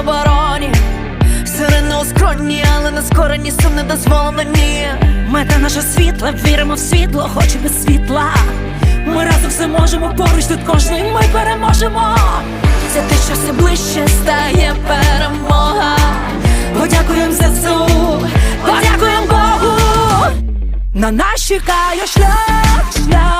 обороні. Сирени у але на скорені сум не дозволені. Мета наша світла, віримо в світло, хоч без світла. Ми разом все можемо, поруч тут кожний ми переможемо. Це те, що все ближче стає перемога. Подякуємо ЗСУ, подякуємо Богу. На нас чекає шлях, шлях